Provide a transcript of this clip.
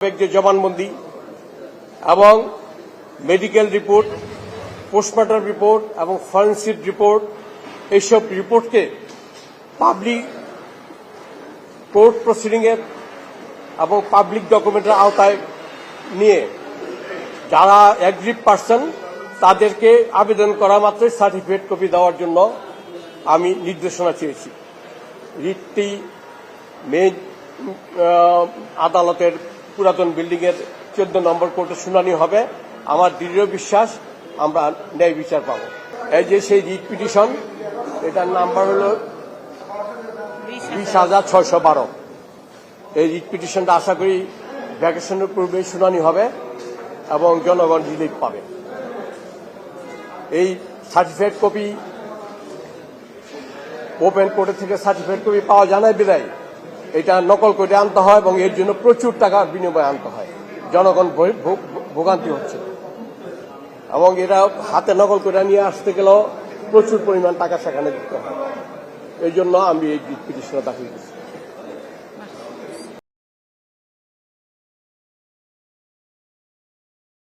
যে জবানবন্দি এবং মেডিকেল রিপোর্ট পোস্টমর্টম রিপোর্ট এবং ফরেন্সিক রিপোর্ট এইসব রিপোর্টকে পাবলিক কোর্ট প্রসিডিংয়ের এবং পাবলিক ডকুমেন্টের আওতায় নিয়ে যারা অ্যাগ্রিভ পার্সন তাদেরকে আবেদন করা মাত্রই সার্টিফিকেট কপি দেওয়ার জন্য আমি নির্দেশনা চেয়েছি। রিটটি মেন আদালতের পুরাতন বিল্ডিং এর চোদ্দ নম্বর কোর্টে শুনানি হবে। আমার দৃঢ় বিশ্বাস, আমরা ন্যায় বিচার পাবো। এই যে সেই রিট পিটিশন, এটার নাম্বার হলো বিশ হাজার ছয়শো বারো। এই রিট পিটিশনটা আশা করি ভ্যাকেশনের পূর্বে শুনানি হবে এবং জনগণ রিলিফ পাবে। এই সার্টিফিকেট কপি, ওপেন কোর্টের থেকে সার্টিফিকেট কপি পাওয়া না বিদায়। এটা নকল করে আনতে হয় এবং এর জন্য প্রচুর টাকা বিনিময়ে আনতে হয়। জনগণ ভোগান্তি হচ্ছে। এবং এরা হাতে নকল করে নিয়ে আসতে গেলেও প্রচুর পরিমাণ টাকা সেখানে দিতে হয়। এই জন্য আমি এই পিটিশনটা দাখিল করছি।